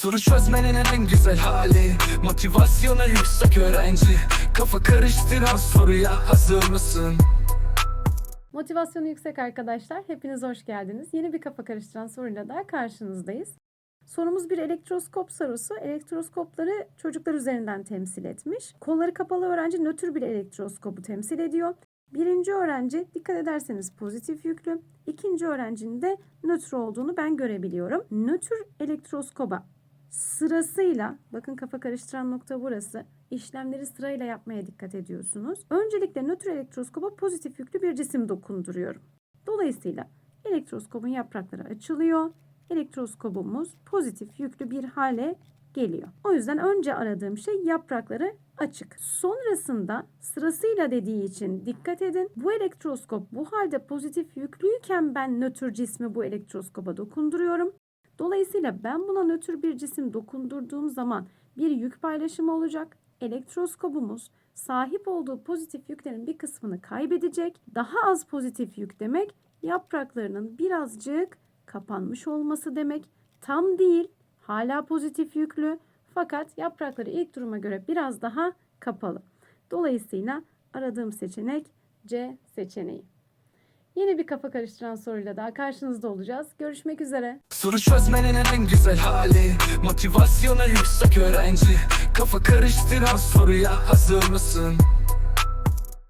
Soru çözmenin en güzel hali Motivasyonu yüksek öğrenci Kafa karıştıran soruya hazır mısın? Motivasyonu yüksek arkadaşlar. Hepiniz hoş geldiniz. Yeni bir kafa karıştıran soruyla daha karşınızdayız. Sorumuz bir elektroskop sorusu. Elektroskopları çocuklar üzerinden temsil etmiş. Kolları kapalı öğrenci nötr bir elektroskopu temsil ediyor. Birinci öğrenci dikkat ederseniz pozitif yüklü. İkinci öğrencinin de nötr olduğunu ben görebiliyorum. Nötr elektroskoba sırasıyla bakın kafa karıştıran nokta burası. İşlemleri sırayla yapmaya dikkat ediyorsunuz. Öncelikle nötr elektroskoba pozitif yüklü bir cisim dokunduruyorum. Dolayısıyla elektroskopun yaprakları açılıyor. Elektroskopumuz pozitif yüklü bir hale geliyor. O yüzden önce aradığım şey yaprakları açık. Sonrasında sırasıyla dediği için dikkat edin. Bu elektroskop bu halde pozitif yüklüyken ben nötr cismi bu elektroskopa dokunduruyorum. Dolayısıyla ben buna nötr bir cisim dokundurduğum zaman bir yük paylaşımı olacak. Elektroskopumuz sahip olduğu pozitif yüklerin bir kısmını kaybedecek. Daha az pozitif yük demek yapraklarının birazcık kapanmış olması demek. Tam değil, hala pozitif yüklü fakat yaprakları ilk duruma göre biraz daha kapalı. Dolayısıyla aradığım seçenek C seçeneği. Yeni bir kafa karıştıran soruyla daha karşınızda olacağız. Görüşmek üzere. Soru çözmenin en güzel hali Motivasyonu yüksek öğrenci Kafa karıştıran soruya hazır mısın?